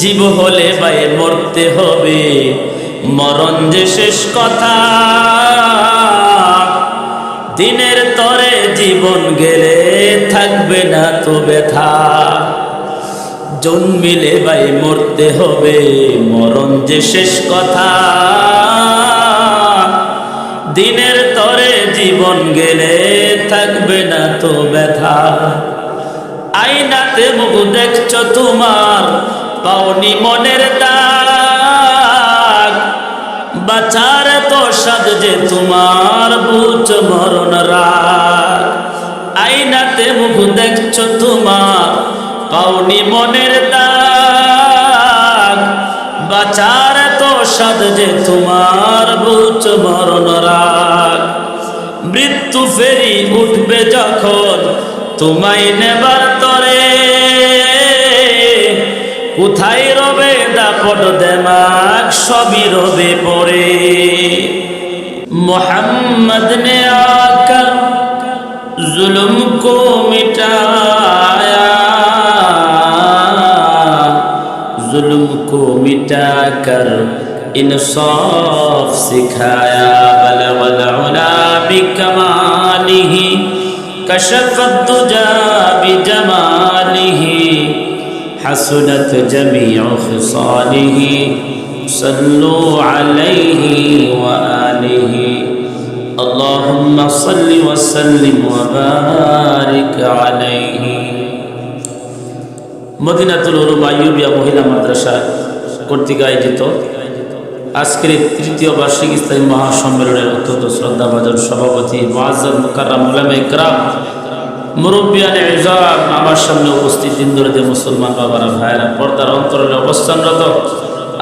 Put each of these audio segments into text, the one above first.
জীব হলে বাই মরতে হবে। মরণ যে শেষ কথা, দিনের তরে জীবন গেলে থাকবে না তো ব্যথা। জন্মিলে বাই মরতে হবে, মরণ যে শেষ কথা। দিনের তরে জীবন গেলে থাকবে না তো ব্যথা। আইনাতে মুখ দেখছ তোমার পাওনি মনের দাগ। বাচার তো সাজ যে তোমার বুঝ মরণ রাগ। আইনাতে মুখ দেখছ তোমার পাওনি মনের দাগ। বাচার তো সাজ যে তোমার বুঝ মরণ রাগ। মৃত্যু ফেরি উঠবে যখন তোমায় নেবার তরে। কোথায় রবে দাপট দেমাক সবই রবে পরে। মোহাম্মদ নে আকার জুলুম কো মিটায়া। জুলুম কো মিটা কর انصاف سکھایا بلغ العلا بکماله کشف الدجا بجماله حسنت جميع خصاله صلوا عليه وآله اللهم صل وسلم وبارك عليه মদিনাতুল উলুম আইয়ুবিয়া মহিলা মাদ্রাসা কর্তৃক আয়োজিত আজকের এই তৃতীয় বার্ষিক ইসলামী মহাসম্মেলনের অত্যন্ত শ্রদ্ধাভাজন সভাপতি মোয়াজ্জদ মুকাররাম উলামা ইকরাম মুরব্বিয়ান ইজাম আমার সামনে উপস্থিত ইন্দোরেদের মুসলমান বাবারা, ভাইয়েরা, পর্দার অন্তরে অবস্থানরত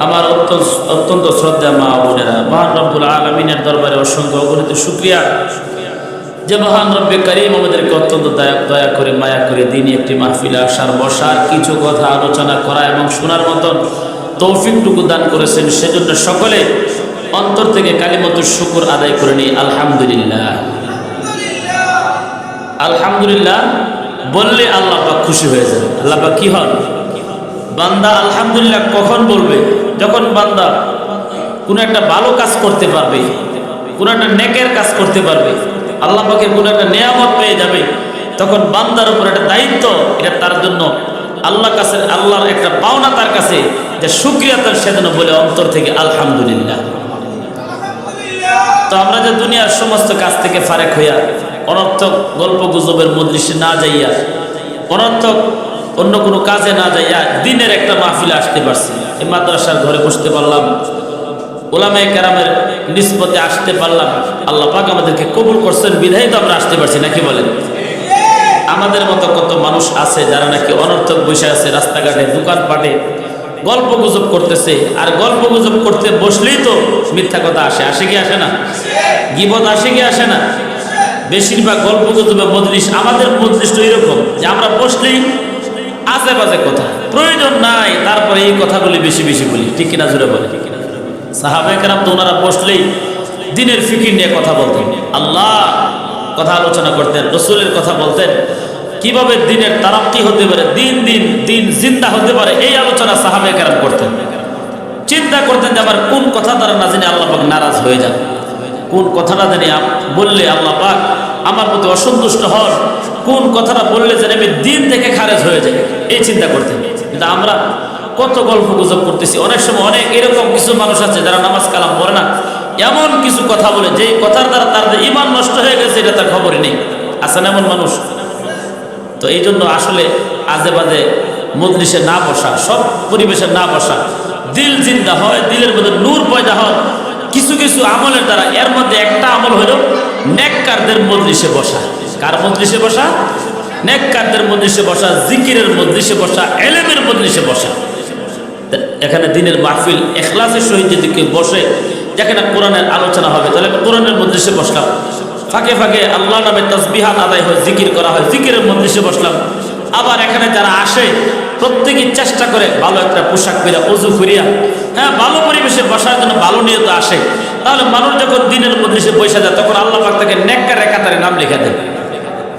আমার অত্যন্ত অত্যন্ত শ্রদ্ধা মা বোনেরা, মহান রব্বুল আলমিনের দরবারে অসংখ্য অগণিত শুক্রিয়া। যে মহান রব্বে করিম আমাদেরকে অত্যন্ত দয়া দয়া করে, মায়া করে দিনই একটি মাহফিলে আসার, বসার, কিছু কথা আলোচনা করা এবং শোনার মতন তৌফিকটুকু দান করেছেন। সেজন্য সকলে অন্তর থেকে কালিমতুর শুকুর আদায় করে নিই। আলহামদুলিল্লাহ। আলহামদুলিল্লাহ, বললে আল্লাহ পাক খুশি হয়ে যাবে। আল্লাহ পাক কি হন? বান্দা আলহামদুলিল্লাহ কখন বলবে? যখন বান্দা কোনো একটা ভালো কাজ করতে পারবে, কোনো একটা নেকের কাজ করতে পারবে, আল্লাহ পাকের কোনো একটা নিয়ামত পেয়ে যাবে, তখন বান্দার উপর একটা দায়িত্ব, এটা তার জন্য আল্লাহ কাছে, আল্লাহর একটা পাওনা তার কাছে, যে সুক্রিয়া তার সেজন্য বলে অন্তর থেকে আলহামদুলিল্লাহ। তো আমরা যে দুনিয়ার সমস্ত কাজ থেকে ফারেক হইয়া অনর্থক গল্প গুজবের মজলিসে না যাইয়া, অনর্থক অন্য কোনো কাজে না যাইয়া দিনের একটা মাহফিলে আসতে পারছি। এই মাদ্রাসার ঘরে বসতে পারলাম ওলামাই কেরামের নিষ্পতে আসতে পারলাম। আল্লাহ পাক আমাদেরকে কবুল করছেন বিধায় তো আমরা আসতে পারছি, নাকি বলেন? আমাদের মতো কত মানুষ আছে যারা নাকি অনর্থক বসে আছে, রাস্তাঘাটে, দোকানপাটে গল্প গুজব করতেছে। আর গল্প গুজব করতে বসলেই তো মিথ্যা কথা আসে। আসে কি আসে না? গিবত আসে কি আসে না? বেশিরভাগ গল্প গুজবে মজলিস আমাদের মজলিস তো এরকম যে আমরা বসলেই আজে বাজে কথা। প্রয়োজন নাই, তারপরে এই কথাগুলি বেশি বেশি বলি। ঠিক কিনা জুড়ে বলে সাহাবেকরাম তো ওনারা বসলেই দিনের ফিকির নিয়ে কথা বলতেন। আল্লাহ কথা আলোচনা করতেন, রসুলের কথা বলতেন। কীভাবে দিনের তারাক্কি হতে পারে, দিন দিন দিন জিন্দা হতে পারে, এই আলোচনা সাহাবে কেরাম করতেন। চিন্তা করতেন যে আবার কোন কথা দ্বারা না জানি আল্লাহ পাক নারাজ হয়ে যান। কোন কথাটা জানি বললে আল্লাহ পাক আমার প্রতি অসন্তুষ্ট হন। কোন কথাটা বললে যেন আমি দিন থেকে খারেজ হয়ে যাই? এই চিন্তা করতেন কিন্তু আমরা কত গল্প গুজব করতেছি। অনেক সময় অনেক এরকম কিছু মানুষ আছে যারা নামাজ কালাম পড়ে না। এমন কিছু কথা বলে, যে কথার দ্বারা তার ইমান নষ্ট হয়ে গেছে, এটা তার খবরই নেই। আছেন এমন মানুষ? তো এই জন্য আসলে আজে বাজে মজলিসে না বসা, সব পরিবেশে না বসা, দিল জিন্দা হয়, দিলের মধ্যে নূর পয়দা হয়। কিছু কিছু আমলের দ্বারা এর মধ্যে একটা আমল হলো নেককারদের মজলিসে বসা। কার মজলিসে বসা? নেককারদের মজলিসে বসা, জিকিরের মজলিসে বসা, এলেমের মজলিসে বসা। এখানে দিনের মাহফিল, এখলাসের সহিত যদি কেউ বসে যেখানে কোরআনের আলোচনা হবে, তাহলে কোরআনের মজলিসে বসলাম। ফাঁকে ফাঁকে আল্লাহ নামে তসবিহাত আদায় হয়, জিকির করা হয়, জিকিরের মজলিসে বসলাম। আবার এখানে যারা আসে প্রত্যেকেই চেষ্টা করে ভালো একটা পোশাক পরিয়া অজু করিয়া হ্যাঁ ভালো পরিবেশে বসার জন্য ভালো নিয়ত আসে। তাহলে মানুষ যখন দিনের মজলিসে বসে যায়, তখন আল্লাহ পাক তাকে নেককার একাতারে নাম লিখে দেন।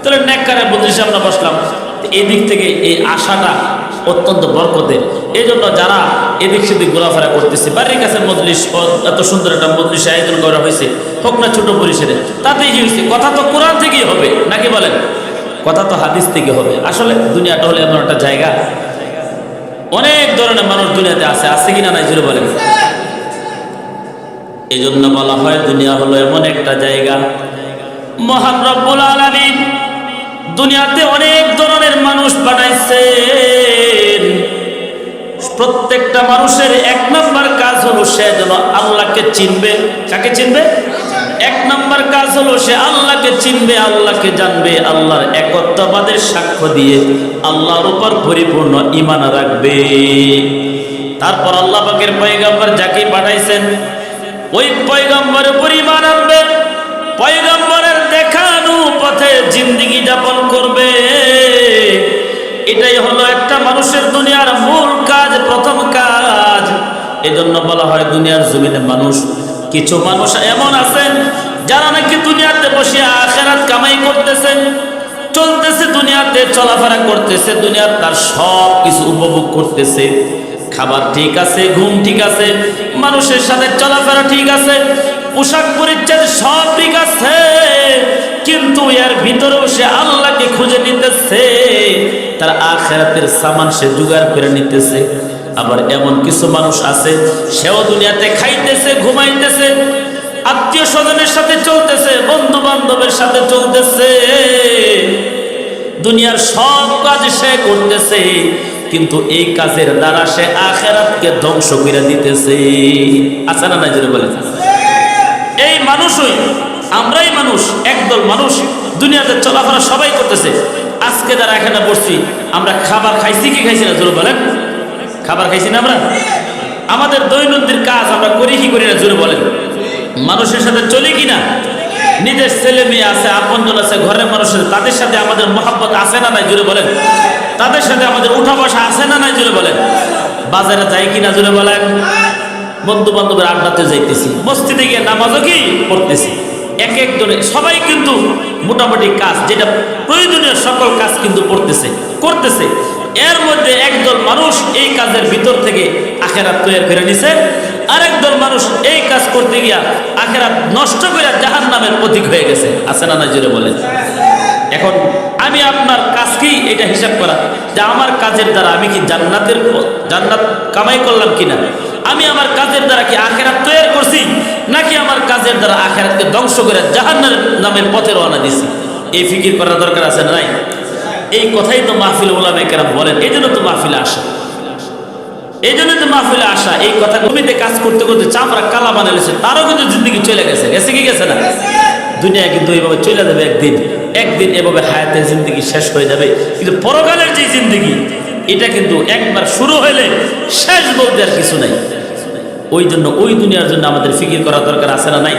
তাহলে নেককারের মজলিসে আমরা বসলাম। এই দিক থেকে এই আশাটা অত্যন্ত বরকতের। এই জন্য যারা এদিক সেদিক ঘোরাফেরা করতেছে, বাড়ির কাছে মজলিস এত সুন্দর একটা মজলিস আয়োজন করা হয়েছে, হোক না ছোট পরিসরে, তাতেই কি হয়েছে, কথা তো কোরআন থেকেই হবে, নাকি বলেন? কথা তো হাদিস থেকে হবে। আসলে দুনিয়াটা হলে এমন একটা জায়গা অনেক ধরনের মানুষ দুনিয়াতে আছে আছে কিনা নাই জুড়ে বলেন। এই জন্য বলা হয় দুনিয়া হলো এমন একটা জায়গা। মহান রব্বুল আলামিন দুনিয়াতে অনেক ধরনের মানুষ পাঠাইছেন প্রত্যেকটা মানুষের এক নম্বর কাজ হলো সে যেন আল্লাহকে চিনবে। কাকে চিনবে? এক নম্বর কাজ হলো সে আল্লাহকে চিনবে, আল্লাহকে জানবে, আল্লাহর একত্ববাদের সাক্ষ্য দিয়ে আল্লাহর উপর পরিপূর্ণ ইমান রাখবে। তারপর আল্লাহ পাকের পয়গম্বর যাকে পাঠাইছেন, ওই পয়গম্বরের উপর ইমান আনবে, পয়গম্বরের দেখানো পথে জিন্দিগি যাপন করবে। এটাই হলো একটা মানুষের দুনিয়ার মূল কাজ, প্রথম কাজ। এজন্য বলা হয় দুনিয়ার জমিনে মানুষ, কিছু মানুষ এমন আছেন যারা নাকি দুনিয়াতে বসে আখেরাত কামাই করতেছে, চলতেছে দুনিয়াতে, চলাফেরা করতেছে, দুনিয়ার তার সব কিছু উপভোগ করতেছে। খাবার ঠিক আছে, ঘুম ঠিক আছে, মানুষের সাথে চলাফেরা ঠিক আছে, পোশাক পরিচ্ছদ সব ঠিক আছে, কিন্তু এর ভিতরেও সে আল্লাহকে খুঁজে নিতেছে, তার আখেরাতের সামান সে জোগাড় করে নিতেছে। আবার এমন কিছু মানুষ আছে, সেও দুনিয়াতে খাইতেছে, ঘুমাইতেছে আত্মীয় স্বজনের সাথে চলতেছে বন্ধু বান্ধবের সাথে চলতেছে। দুনিয়ার সব কাজ সে করতেছে, কিন্তু এই কাজের দ্বারা সে আখেরাতকে ধ্বংস করে দিতেছে। আছে না নাই বলে এই মানুষই আমরাই মানুষ, একদল মানুষ, দুনিয়াতে চলাফেরা সবাই করতেছে। আজকে যারা এখানে বসছি, আমরা খাবার খাইছি কি খাইছি না, জোরে বলেন? খাবার খাইছি না আমরা? আমাদের দৈনন্দিন কাজ আমরা করি কি করি না, জোরে বলেন? মানুষের সাথে চলি কি না নিজের ছেলে মেয়ে আছে আপনজন আছে, ঘরের মানুষের, তাদের সাথে আমাদের মহাব্বত আছে না নাই জুড়ে বলেন? তাদের সাথে আমাদের উঠা বসা আছে না নাই জুড়ে বলেন? বাজারে যাই কিনা জুড়ে বলেন? বন্ধু বান্ধবের আড্ডাতে যাইতেছি। মসজিদে গিয়ে নামাজও কি পড়তেছি? এক এক একজনে সবাই কিন্তু মোটামুটি কাজ, যেটা প্রয়োজনীয় সকল কাজ কিন্তু করতেছে করতেছে। এর মধ্যে একদল মানুষ এই কাজের ভিতর থেকে আখেরাত তৈরি করে নিছে। আরেক দল মানুষ এই কাজ করতে গিয়া আখেরাত নষ্ট করে জাহান নামের প্রতীক হয়ে গেছে। আছে না না জুড়ে বলেন? এখন আমি আপনার কাজ কি? এটা হিসাব করা। যে আমার কাজের দ্বারা আমি কি জান্নাতের জান্নাত কামাই করলাম কিনা? আমি আমার কাজের দ্বারা কি আখেরাত তৈরি করছি? নাকি আমার কাজের দ্বারা আখেরাতকে ধ্বংস করে জাহান্নার নামের পথে রওনা দিছি? এই ফিকির করার দরকার আছে না নাই? এই কথাই তো মাহফিল ওলামে কেরাম বলেন। এই জন্য তো মাহফিলে আসা। এই জন্য তো মাহফিলে আসা, এই কথা জমিতে কাজ করতে করতে চামড়া কালা বানালেছে তারও কিন্তু জিন্দগি চলে গেছে। গেছে কি গেছে না? দুনিয়া কিন্তু এইভাবে চলে যাবে একদিন। একদিন এভাবে হায়াতের জিন্দগি শেষ হয়ে যাবে। কিন্তু পরকালের যে জিন্দগি, এটা কিন্তু একবার শুরু হইলে শেষ বলতে আর কিছু নাই। ওই জন্য ওই দুনিয়ার জন্য আমাদের ফিকির করা দরকার আছে না নাই?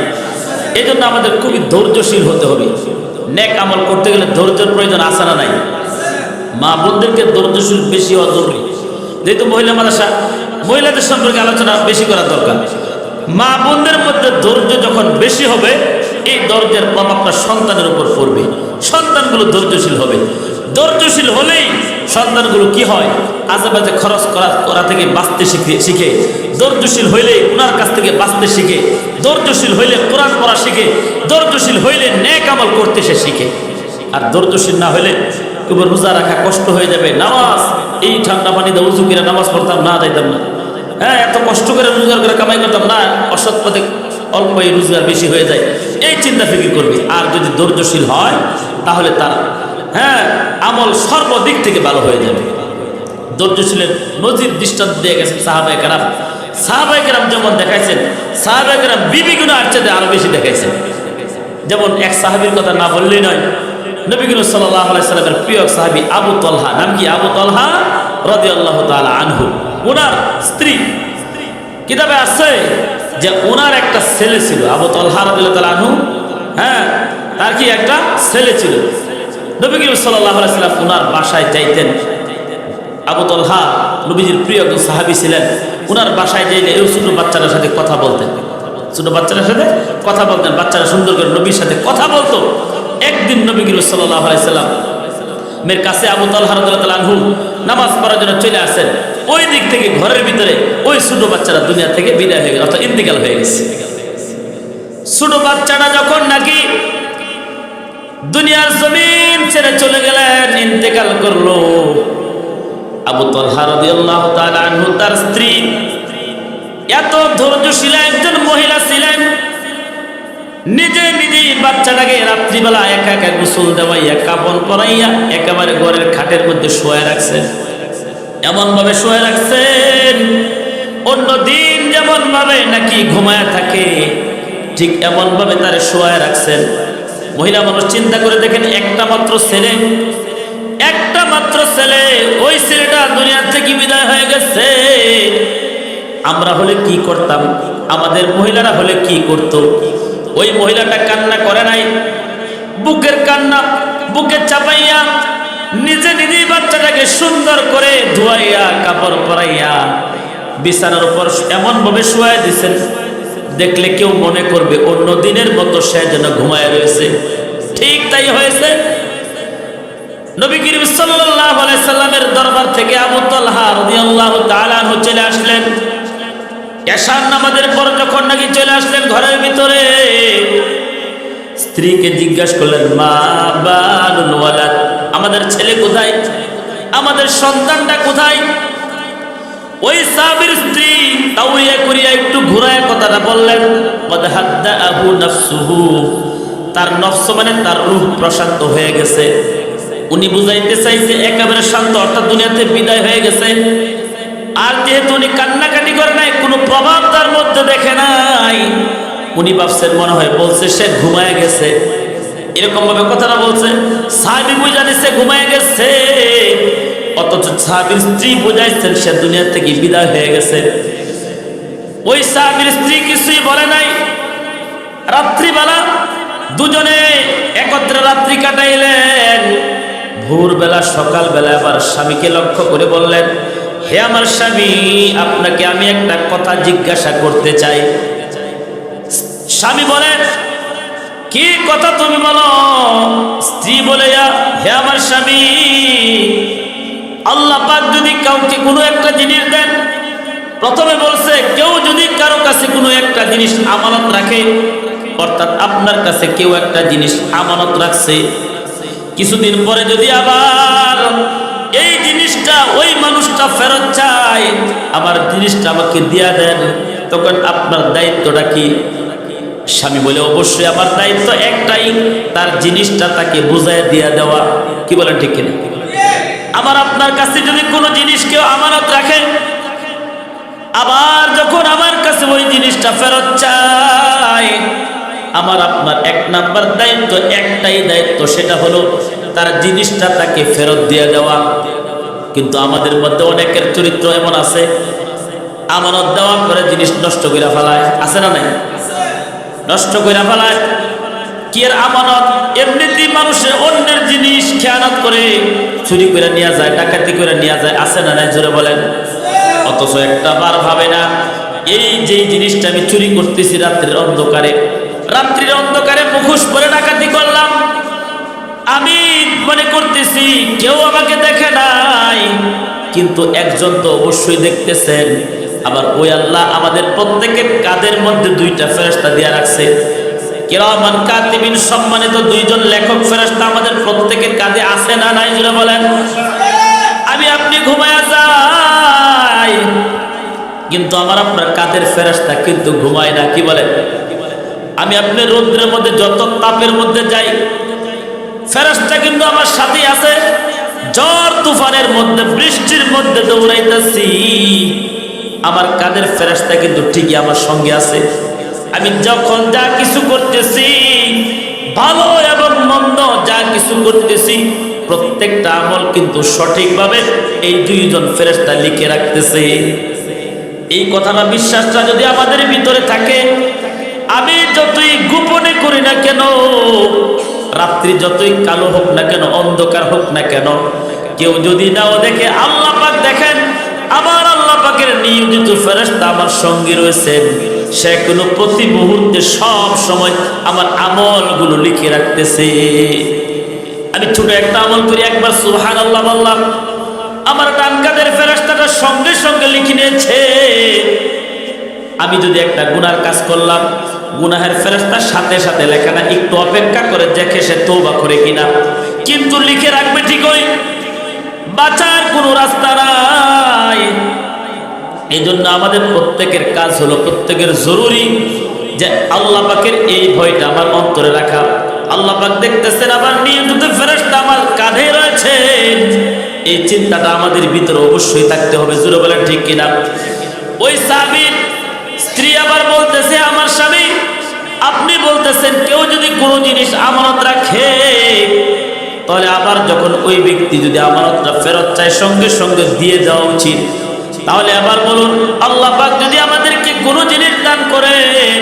এই জন্য আমাদের খুবই ধৈর্যশীল হতে হবে। নেক আমল করতে গেলে ধৈর্যের প্রয়োজন আছে না নাই? মা বোনদেরকে ধৈর্যশীল বেশি হওয়া জরুরি। যেহেতু মহিলা মাদ্রাসা, মহিলাদের সম্পর্কে আলোচনা বেশি করা দরকার। মা বোনদের মধ্যে ধৈর্য যখন বেশি হবে, এই ধৈর্যের প্রভাবটা সন্তানের উপর পড়বে। সন্তানগুলো ধৈর্যশীল হবে। ধৈর্যশীল হলেই সন্তানগুলো কি হয়? আজেবাজে খরচ করা করা থেকে বাঁচতে শিখে শিখে। ধৈর্যশীল হইলে ওনার কাছ থেকে বাঁচতে শিখে। ধৈর্যশীল হইলে কোরআন পড়া শিখে। ধৈর্যশীল হইলে ন্যাক আমল করতে সে শিখে। আর ধৈর্যশীল না হলে কেবল রোজা রাখা কষ্ট হয়ে যাবে। নামাজ, এই ঠান্ডা পানিতে উঁচু করে নামাজ পড়তাম, না যাইতাম না। হ্যাঁ এত কষ্ট করে রোজগার করে কামাই করতাম, না, অসৎ পথে অল্প এই রোজগার বেশি হয়ে যায়। এই চিন্তা ফিকির করবে। আর যদি ধৈর্যশীল হয়, তাহলে তার হ্যাঁ আমল সর্বদিক থেকে ভালো হয়ে যাবে। ধৈর্যশীলের নজির দৃষ্টান্ত দিয়ে গেছেন সাহাবাই কারাম। সাহাবাই কারাম যেমন দেখাইছেন সাহাবাই কারাম বিবি গুণ আর চাইতে আরও বেশি দেখাইছেন। যেমন এক সাহাবির কথা না বললেই নয় নবীগুল সাল্লাহ সাল্লামের প্রিয় সাহাবি আবু তলহা। নাম কি আবু তলহা? রদি আল্লাহ আনহু। ওনার স্ত্রী। কিতাবে আছে যে ওনার একটা ছেলে ছিল, আবু তলহা রদিল্লাহ তালা আনহু। হ্যাঁ তার কি একটা ছেলে ছিল। নবীগুল সাল্লাহ সাল্লাম ওনার বাসায় যাইতেন। আবু তলহা নবীজির প্রিয় একজন সাহাবি ছিলেন। ওনার বাসায় যাইলে এই ছোট বাচ্চাদের সাথে কথা বলতেন। ছোট বাচ্চাদের সাথে কথা বলতেন বাচ্চারা সুন্দর করে নবীর সাথে কথা বলতো। একদিন নবী গির সাল্লাহ আলাইসাল্লাম মেয়ের কাছে আবু তাল হারদুল্লাহ নামাজ পড়ার জন্য চলে আসেন। ওই দিক থেকে ঘরের ভিতরে ওই ছোট বাচ্চারা দুনিয়া থেকে বিদায় হয়ে গেল, অর্থাৎ ইন্তিকাল হয়ে গেছে। ছোট বাচ্চাটা যখন নাকি দুনিয়ার জমিন ছেড়ে চলে গেলেন, ইন্তেকাল করল। আবু তলহা রাদিয়াল্লাহু তার স্ত্রী, এত ধৈর্যশীল একজন মহিলা ছিলেন নিজে নিজেই বাচ্চাটাকে রাত্রিবেলা একা একা গোসল দেওয়াইয়া, কাপড় পরাইয়া একেবারে ঘরের খাটের মধ্যে শোয়া রাখছেন এমন ভাবে শোয়া রাখছেন অন্য দিন যেমন ভাবে নাকি ঘুমায় থাকে, ঠিক এমন ভাবে তারে শোয়া রাখছেন। মহিলা মানুষ চিন্তা করে দেখেন, একটা মাত্র ছেলে, একটা মাত্র ছেলে, ওই ছেলেটা দুনিয়ার থেকে বিদায় হয়ে গেছে। আমরা হলে কি করতাম? আমাদের মহিলারা হলে কি করত? ওই মহিলাটা কান্না করে নাই। বুকের কান্না, বুকে চাপাইয়া নিজে নিজেই বাচ্চাটাকে সুন্দর করে ধুয়াইয়া, কাপড় পরাইয়া বিছানার উপর এমন ভাবে শুয়াই দিছেন, দেখলে কেউ মনে করবে অন্য দিনের মতো সে যেন ঘুমায় রয়েছে। ঠিক তাই হয়েছে। নবী করিম আলাইহি সাল্লামের দরবার থেকে আবু তালহা রাদিয়াল্লাহু তাআলা আনহু চলে আসলেন। এশার নামাজের পর যখন নাকি চলে আসলেন ঘরের ভিতরে, স্ত্রীকে জিজ্ঞাসা করলেন, মা ওয়ালাদ, আমাদের ছেলে কোথায়? আমাদের সন্তানটা কোথায়? ওই সাবির স্ত্রী তাউরিয়া করিয়া একটু ঘুরায় কথাটা বললেন হাদ্দা আহু তার নফস মানে তার রূহ প্রশান্ত হয়ে গেছে। উনি বুঝাইতে চাইছে একেবারে শান্ত, অর্থাৎ দুনিয়াতে বিদায় হয়ে গেছে। আর যেহেতু উনি কান্নাকাটি করে নাই, কোনো প্রভাব তার মধ্যে দেখে নাই। উনি ভাবছেন, মনে হয় বলছে, সে ঘুমায় গেছে। এরকম ভাবে কথাটা বলছে, সাহাবি বুঝা দিচ্ছে ঘুমায় গেছে। অথচ সাহাবির স্ত্রী বুঝাইছেন, সে দুনিয়া থেকে বিদায় হয়ে গেছে। ওই সাহাবির স্ত্রী কিছুই বলে নাই। রাত্রিবেলা দুজনে একত্রে রাত্রি কাটাইলেন। ভোরবেলা, সকালবেলা আবার স্বামীকে লক্ষ্য করে বললেন হে আমার স্বামী, আপনাকে আমি একটা কথা জিজ্ঞাসা করতে চাই। স্বামী বলেন কি কথা তুমি বলো? স্ত্রী বলে হে আমার স্বামী, আল্লাহ পাক যদি কাউকে কোনো একটা জিনিস দেন, প্রথমে বলছে, কেউ যদি কারও কাছে কোনো একটা জিনিস আমানত রাখে, অর্থাৎ আপনার কাছে কেউ একটা জিনিস আমানত রাখছে, কিছুদিন পরে যদি আবার এই জিনিসটা, ওই মানুষটা ফেরত চায়। আমার জিনিসটা আমাকে দিয়া দেন। তখন আপনার দায়িত্বটা কি? স্বামী বলে, অবশ্যই আমার দায়িত্ব একটাই, তার জিনিসটা তাকে বুঝায় দিয়া দেওয়া। কি বলেন ঠিক কিনা? আমার আপনার কাছে যদি কোনো জিনিস কেউ আমানত রাখে, আবার যখন আমার কাছে ওই জিনিসটা ফেরত চায়, আমার আপনার এক নাম্বার দায়িত্ব, একটাই দায়িত্ব, সেটা হলো তার জিনিসটা তাকে ফেরত দিয়ে দেওয়া। কিন্তু আমাদের মধ্যে অনেকের চরিত্র এমন আছে, আমানত দেওয়া করে জিনিস নষ্ট করে ফেলায়, আছে না নাই? নষ্ট করে ফেলায়। কি এর আমানত? এমনিতেই মানুষের অন্যের জিনিস খেয়ানত করে চুরি করে নিয়ে যায়, ডাকাতি করে নিয়ে যায়, আছে না নাই? জোরে বলেন। অথচ একটা বার ভাবে না, এই যে জিনিসটা আমি চুরি করতেছি রাত্রির অন্ধকারে রাত্রির অন্ধকারে মুখোশ পরে ডাকাতি করলাম আমি মনে করতেছি, কেউ আমাকে দেখে নাই, কিন্তু একজন তো অবশ্যই দেখতেছেন। আবার ওই আল্লাহ আমাদের প্রত্যেকের কাদের মধ্যে দুইটা ফেরস্তা দিয়া রাখছে। কিরামান কাতিবিন সম্মানিত দুইজন লেখক ফেরস্তা আমাদের প্রত্যেকের কাঁধে আছে না নাই জুড়ে বলেন? আমি আপনি ঘুমায়া যাই। কিন্তু আমার আপনার কাদের ফেরস্তা কিন্তু ঘুমায় না, কি বলেন? আমি আপনি রৌদ্রের মধ্যে, যত তাপের মধ্যে যাই ফেরস্তা কিন্তু আমার সাথে আছে। ঝড় তুফানের মধ্যে, বৃষ্টির মধ্যে দৌড়াইতেছি। আমার কাদের ফেরস্তা কিন্তু ঠিকই আমার সঙ্গে আছে। আমি যখন যা কিছু করতেছি, ভালো এবং মন্দ যা কিছু করতেছি, প্রত্যেকটা আমল কিন্তু সঠিকভাবে এই দুইজন ফেরেস্তা লিখে রাখতেছে। এই কথাটা বিশ্বাসটা যদি আমাদের ভিতরে থাকে, আমি যতই গোপনে করি না কেন রাত্রি যতই কালো হোক না কেন, অন্ধকার হোক না কেন, কেউ যদি নাও দেখে আল্লাহ পাক দেখেন, আবার আল্লাহ পাকের নিয়োজিত ফেরেস্তা আমার সঙ্গে রয়েছেন। সে কোনো প্রতি মুহূর্তে সব সময় আমার আমলগুলো লিখে রাখতেছে। আমি ছোট একটা আমল করি, একবার সুহান আল্লাহ বললাম, আমার ডান কাদের ফেরাস্তাটা সঙ্গে সঙ্গে লিখে নিয়েছে। আমি যদি একটা গুনার কাজ করলাম গুনাহের ফেরস্তার সাথে সাথে লেখাটা একটু অপেক্ষা করে দেখে সে তৌবা করে কিনা। কিন্তু লিখে রাখবে ঠিকই, বাঁচার কোনো রাস্তা নাই। এই জন্য আমাদের প্রত্যেকের কাজ হলো, প্রত্যেকের জরুরি যে আল্লাহ পাকের এই ভয়টা আমার অন্তরে রাখা। আল্লাহ পাক দেখতেছেন আবার নিয়মিত ফেরস্তা আমার কাঁধে রয়েছে। এই চিন্তাটা আমাদের ভিতরে অবশ্যই থাকতে হবে জুড়ে বলেন ঠিক কিনা। ওই সাবির স্ত্রী আবার বলতেছে, আমার স্বামী আপনি বলতেছেন, কেউ যদি কোনো জিনিস আমানত রাখে, তাহলে আবার যখন ওই ব্যক্তি যদি আমানতটা ফেরত চায়, সঙ্গে সঙ্গে দিয়ে যাওয়া উচিত। তাহলে আবার বলুন, আল্লাহ পাক যদি আমাদেরকে কোনো জিনিস দান করেন,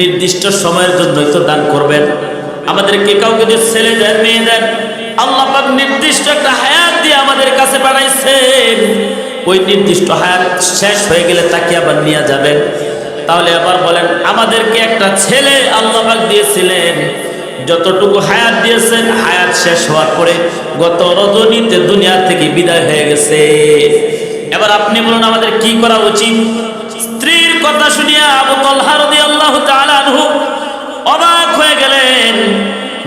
নির্দিষ্ট সময়ের জন্যই তো দান করবেন। আমাদেরকে কাউকে যদি ছেলে দেন, মেয়ে দেন, আল্লাহ পাক নির্দিষ্ট একটা হায়াত দিয়ে আমাদের কাছে বানাইছেন ওই নির্দিষ্ট হায়াত শেষ হয়ে গেলে তাকে আবার নিয়ে যাবেন। তাহলে আবার বলেন, আমাদেরকে একটা ছেলে আল্লাহ পাক দিয়েছিলেন। যতটুকু হায়াত দিয়েছেন, হায়াত শেষ হওয়ার পরে গত রজনীতে দুনিয়া থেকে বিদায় হয়ে গেছে। এবার আপনি বলুন, আমাদের কি করা উচিত? স্ত্রীর কথা শুনিয়া আবু তলহা রাদিয়াল্লাহু তাআলা আনহু অবাক হয়ে গেলেন।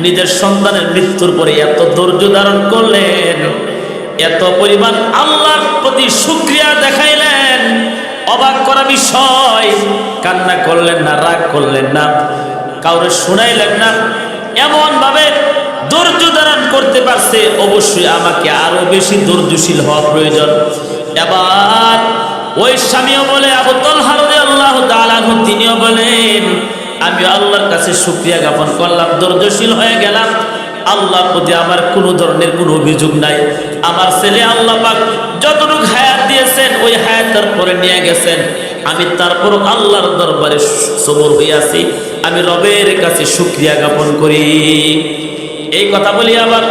নিজের সন্তানের মৃত্যুর পরে এত ধৈর্য ধারণ করলেন, এত পরিমাণ আল্লাহর প্রতি শুকরিয়া দেখাইলেন। অবাক করা বিষয়। কান্না করলেন না, রাগ করলেন না, কাউরে শুনাইলেন না। এমন ভাবে ধৈর্য ধারণ করতে পারছে, অবশ্যই আমাকে আরও বেশি ধৈর্যশীল হওয়া প্রয়োজন। এবার ওই স্বামীও বলে, আবু তলহা রাদিয়াল্লাহু তাআলা আনহু তিনিও বলেন, আমি আল্লাহর কাছে শুকরিয়া জ্ঞাপন করলাম, ধৈর্যশীল হয়ে গেলাম। আল্লাহর প্রতি আমার কোনো ধরনের কোনো অভিযোগ নাই। আমার ছেলে আল্লাহ পাক যতটুকু হায়াত দিয়েছেন, ওই হায়াতের পরে নিয়ে গেছেন। আমি তারপর আল্লাহর দরবারে সবর হয়ে হইয়াছি আমি রবের কাছে শুকরিয়া জ্ঞাপন করি। এই কথা বলি আবার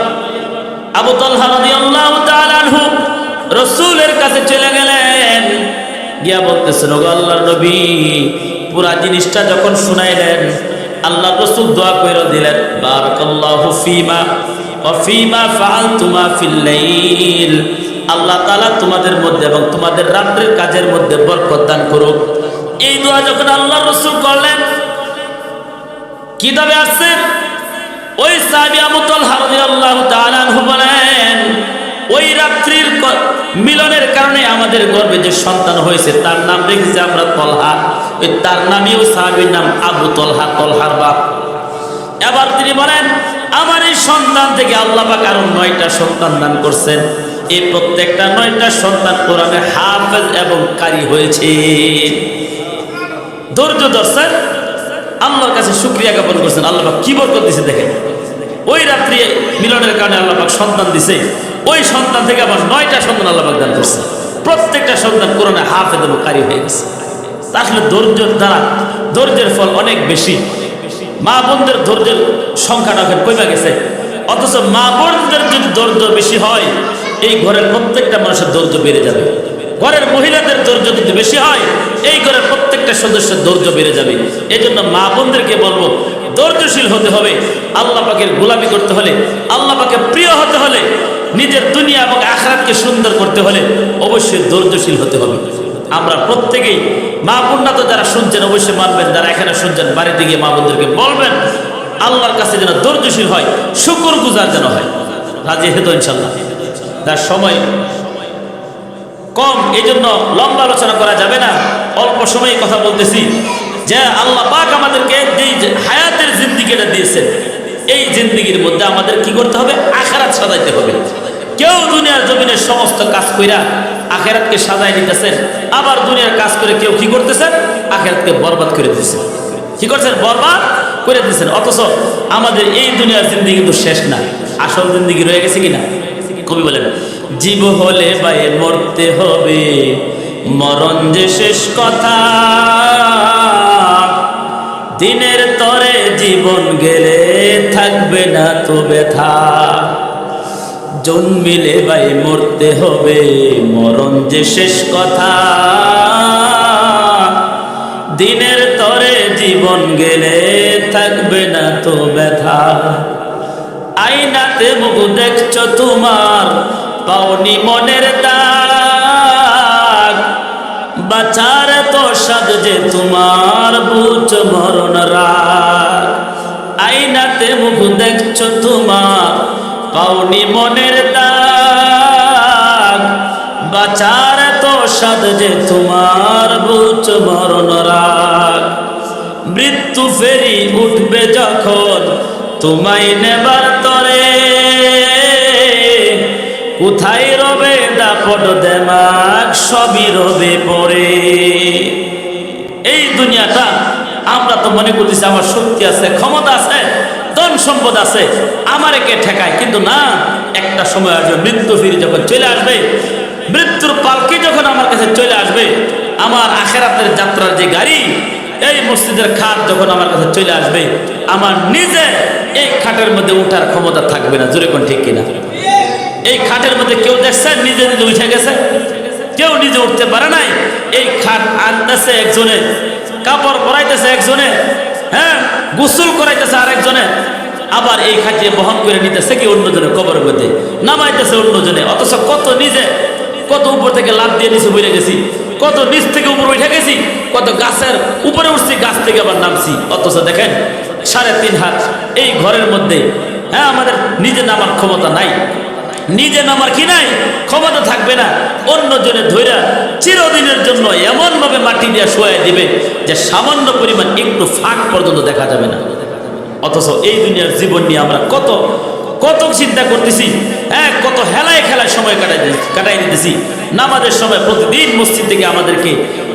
আবু তলহা রাদিয়াল্লাহু তাআলা আনহু রসুলের কাছে চলে গেলেন। গিয়া বলতেছেন আল্লাহর নবী, পুরা জিনিসটা যখন শুনাইলেন আল্লাহ রসুল দোয়া করে দিলেন, বারাকাল্লাহু ফিমা, ওয়া ফিমা ফাআলতুমা ফিল লাইল। আল্লাহ তাআলা তোমাদের মধ্যে এবং তোমাদের রাত্রের কাজের মধ্যে বরকত দান করুক। এই দোয়া যখন আল্লাহ রসুল করলেন কিতাবে আছে ওই সাহাবী আবু তালহা রাদিয়াল্লাহু তাআলা আনহু বলেন, ওই রাত্রির মিলনের কারণে আমাদের গর্বে যে সন্তান হয়েছে, তার নাম রেখেছি আমরা তলহা। তার নামেও সাহাবীর নাম আবু তলহা, তলহার বাপ। এবার তিনি বলেন, আমার এই সন্তান থেকে আল্লাহ পাক আরও নয়টা সন্তান দান করছেন। এই প্রত্যেকটা নয়টা সন্তান কোরআনে হাফেজ এবং কারি হয়েছে। ধৈর্য ধরছেন আল্লাহর কাছে শুক্রিয়া জ্ঞাপন করছেন। আল্লাহ পাক কি বরকত দিছে দেখেন। ওই রাত্রি মিলনের কারণে আল্লাহ সন্তান দিছে। ওই সন্তান থেকে আবার নয়টা সন্তান আল্লাহ দান করছে। প্রত্যেকটা সন্তান কোরআনে হাফেজ এবং কারি হয়ে গেছে। তা আসলে ধৈর্যের দ্বারা, ধৈর্যের ফল অনেক বেশি। মা বোনদের ধৈর্যের সংখ্যাটা কমে গেছে। অথচ মা বোনদের যদি ধৈর্য বেশি হয়, এই ঘরের প্রত্যেকটা মানুষের ধৈর্য বেড়ে যাবে। ঘরের মহিলাদের ধৈর্য যদি বেশি হয়, এই ঘরের প্রত্যেকটা সদস্যের ধৈর্য বেড়ে যাবে। এই জন্য মা বোনদেরকে বলব, ধৈর্যশীল হতে হবে। আল্লাহ পাকের গোলামি করতে হলে, আল্লাহ পাকে প্রিয় হতে হলে, নিজের দুনিয়া এবং আখরাতকে সুন্দর করতে হলে অবশ্যই ধৈর্যশীল হতে হবে। আমরা প্রত্যেকেই মা বোনরা তো যারা শুনছেন, অবশ্যই মানবেন, যারা এখানে শুনছেন বাড়িতে গিয়ে মা বোনদেরকে বলবেন, আল্লাহর কাছে যেন ধৈর্যশীল হয়, শুকুর গুজার যেন হয়। রাজি হেতো ইনশাল্লাহ। তার সময় কম এই জন্য লম্বা আলোচনা করা যাবে না। অল্প সময়ে কথা বলতেছি যে আল্লাহ পাক আমাদেরকে যেই হায়াতের জিন্দিগিটা দিয়েছেন, এই জিন্দিগির মধ্যে আমাদের কি করতে হবে? আখারাত সাজাইতে হবে। কেউ দুনিয়ার জমিনের সমস্ত কাজ কইরা আখেরাতকে সাজাই নিতেছেন। আবার দুনিয়ার কাজ করে কেউ কি করতেছেন? আখেরাতকে বরবাদ করে দিতেছেন কি করছেন? বরবাদ করে দিচ্ছেন অথচ আমাদের এই দুনিয়ার জিন্দিগি কিন্তু শেষ না। আসল জিন্দিগি রয়ে গেছে কিনা? কবি বলেন, জীব হলে বায়ে মরতে হবে। মরণ যে শেষ কথা, দিনের তরে জীবন গেলে থাকবে না তো ব্যথা। জন্মিলে বাই মরতে হবে। মরণ যে শেষ কথা। দিনের তরে জীবন গেলে থাকবে না তো ব্যথা। আইনাতে মুখ দেখছ তোমার, পাওনি মনের দাগ। বাচার তো সাদ যে তোমার বুঝ মরণ রাগ। আইনাতে মুখ দেখছ তোমার পাওনি মনের দাগ। বাচার তো সাদ যে তোমার বুঝ মরণ রাগ। মৃত্যু ফেরি উঠবে যখন তোমায় নেবার তরে। কোথায় রবে দাপট দেমাগ, সবই রবে পরে। এই দুনিয়াটা আমরা তো মনে করতেছি আমার শক্তি আছে, ক্ষমতা আছে। ধন সম্পদ আছে, আমার একে ঠেকায়? কিন্তু না, একটা সময় আসবে মৃত্যু ফিরে যখন চলে আসবে, মৃত্যুর পালকি যখন আমার কাছে চলে আসবে? আমার আখেরাতের যাত্রার যে গাড়ি, এই মসজিদের খাট যখন আমার কাছে চলে আসবে, আমার নিজে এই খাটের মধ্যে উঠার ক্ষমতা থাকবে না। জোরে কোন ঠিক কিনা? এই খাটের মধ্যে কেউ দেখছে? নিজে নিজে উঠে গেছে? কেউ নিজে উঠতে পারে নাই? এই খাট আনতেছে একজনে, কাপড় পরাইতেছে একজনে হ্যাঁ গোসল করাইতেছে আরেকজনে, আবার এই খাটিয়ে বহন করে নিতেছে কি অন্যজনে কবরের মধ্যে। নামাইতেছে অন্যজনে, অথচ কত নিজে, কত উপর থেকে লাভ দিয়ে নিচে বইরে গেছি, কত নিচ থেকে উপর উঠে গেছি, কত গাছের উপরে উঠছি, গাছ থেকে আবার নামছি। অথচ দেখেন, সাড়ে তিন হাত এই ঘরের মধ্যে হ্যাঁ আমাদের নিজে নামার ক্ষমতা নাই। নিজে নামার কি নাই? ক্ষমতা থাকবে না। অন্যজনের ধৈরা চিরদিনের জন্য এমনভাবে মাটি দিয়ে শোয়া দিবে যে সামান্য পরিমাণ একটু ফাঁক পর্যন্ত দেখা যাবে না। অথচ এই দুনিয়ার জীবন নিয়ে আমরা কত কত চিন্তা করতেছি হ্যাঁ কত হেলায় খেলায় সময় কাটাই কাটাই দিতেছি। নামাজের সময় প্রতিদিন মসজিদ থেকে আমাদেরকে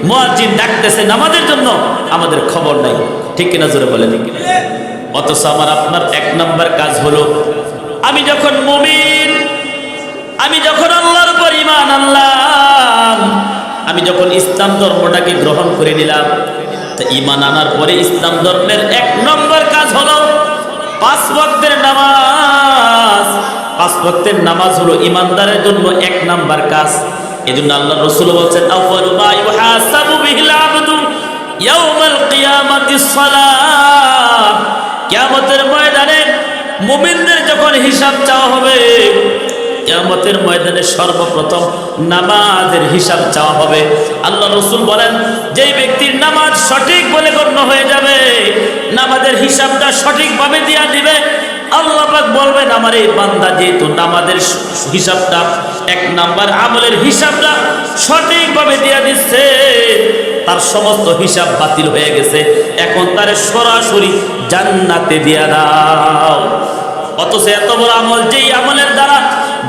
মোয়াজিন ডাকতেছে, নামাজের জন্য আমাদের খবর নাই। ঠিক কিনা জোরে বলে বলেন? অথচ আমার আপনার এক নাম্বার কাজ হলো, আমি যখন মুমিন আমি যখন আল্লাহর উপর ইমান আনলাম, আমি যখন ইসলাম ধর্মটাকে গ্রহণ করে নিলাম, তা ইমান আনার পরে ইসলাম ধর্মের এক নম্বর কাজ হলো পাঁচ ভক্তের নামাজ। পাঁচ ভক্তের নামাজ হলো ইমানদারের জন্য এক নাম্বার কাজ। এই জন্য আল্লাহ রসুল বলছেন কিয়ামতের ময়দানে মুমিনদের যখন হিসাব চাওয়া হবে কিয়ামতের ময়দানে সর্বপ্রথম নামাজের হিসাব চাওয়া হবে। আল্লাহ রসুল বলেন, যেই ব্যক্তির নামাজ সঠিক বলে গণ্য হয়ে যাবে, নামাজের হিসাবটা সঠিকভাবে দিয়া দিবে আল্লাপাক বলবেন, আমার এই বান্দা যেহেতু নামাজের হিসাবটা, এক নাম্বার আমলের হিসাবটা সঠিকভাবে দিয়া দিচ্ছে, তার সমস্ত হিসাব বাতিল হয়ে গেছে। এখন তার সরাসরি জান্নাতে দিয়া দাও। অথচ এত বড় আমল, যেই আমলের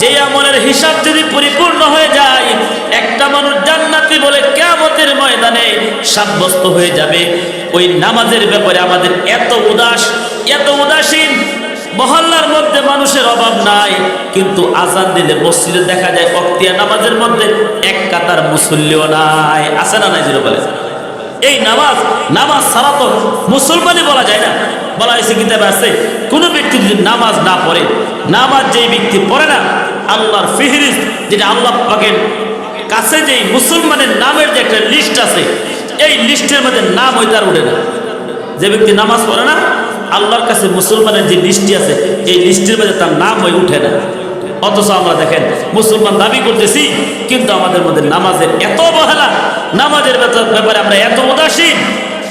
যেই আমলের হিসাব যদি পরিপূর্ণ হয়ে যায়, একটা মানুষ জান্নাতি বলে কেমতের ময়দানে সাব্যস্ত হয়ে যাবে। ওই নামাজের ব্যাপারে আমাদের এত উদাস, এত উদাসীন, মহল্লার মধ্যে মানুষের অভাব নাই। কিন্তু আজান দিলে মসজিদে দেখা যায় অক্তিয়া নামাজের মধ্যে এক কাতার মুসল্লিও নাই। আছে না নাই যেটা বলে এই নামাজ নামাজ ছাড়া তো মুসলমানই বলা যায় না। বলা হয়েছে, কিতাবে আছে, কোনো ব্যক্তি যদি নামাজ না পড়ে, নামাজ যেই ব্যক্তি পড়ে না আল্লাহর ফিহরিস যেটা আল্লাহ পাকের কাছে যেই মুসলমানের নামের যে একটা লিস্ট আছে, এই লিস্টের মধ্যে নাম ওই তার উঠে না। যে ব্যক্তি নামাজ পড়ে না, আল্লাহর কাছে মুসলমানের যে লিস্টটি আছে, এই লিস্টের মধ্যে তার নাম ওই উঠে না। অথচ আমরা দেখেন, মুসলমান দাবি করতেছি, কিন্তু আমাদের মধ্যে নামাজের এত অবহেলা, নামাজের ব্যাপারে আমরা এত উদাসীন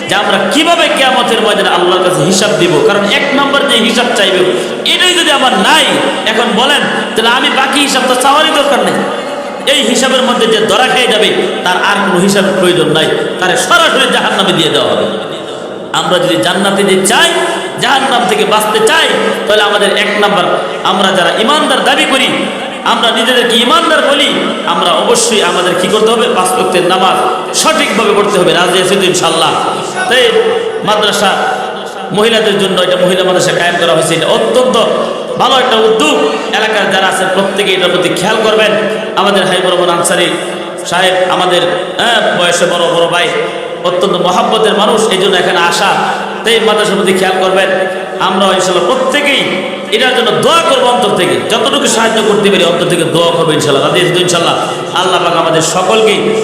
যে আমরা কীভাবে কেয়ামতের ময়দানে আল্লাহর কাছে হিসাব দিব? কারণ এক নম্বর যে হিসাব চাইবে, এটাই যদি আমার নাই, এখন বলেন, তাহলে আমি বাকি হিসাবটা চাওয়ারই দরকার নেই। এই হিসাবের মধ্যে যে ধরা খেয়ে যাবে, তার আর কোনো হিসাবের প্রয়োজন নাই। তারে সরাসরি জাহান নামে দিয়ে দেওয়া হবে। আমরা যদি জান্নাতে যে চাই, জাহান্নাম থেকে বাঁচতে চাই, তাহলে আমাদের এক নাম্বার, আমরা যারা ইমানদার দাবি করি আমরা নিজেদেরকে ইমানদার বলি আমরা অবশ্যই আমাদের কি করতে হবে? পাঁচ নামাজ সঠিকভাবে পড়তে হবে। রাজি আছে ইনশাল্লাহ তাই মাদ্রাসা মহিলাদের জন্য এটা মহিলা মাদ্রাসা কায়েম করা হয়েছে। এটা অত্যন্ত ভালো একটা উদ্যোগ। এলাকার যারা আছে প্রত্যেকে এটার প্রতি খেয়াল করবেন। আমাদের হাই বরবর আনসারি সাহেব আমাদের হ্যাঁ, বয়সে বড় বড় ভাই অত্যন্ত মহাব্বতের মানুষ এই জন্য এখানে আসা। তাই মাদ্রাসার প্রতি খেয়াল করবেন। আমরা ইনশাল্লাহ প্রত্যেকেই এটার জন্য দোয়া করব অন্তর থেকে। যতটুকু সাহায্য করতে পারি অন্তর থেকে দোয়া করব ইনশাল্লাহ। তাদের ইনশাল্লাহ। আল্লাহ পাক আমাদের সকলকেই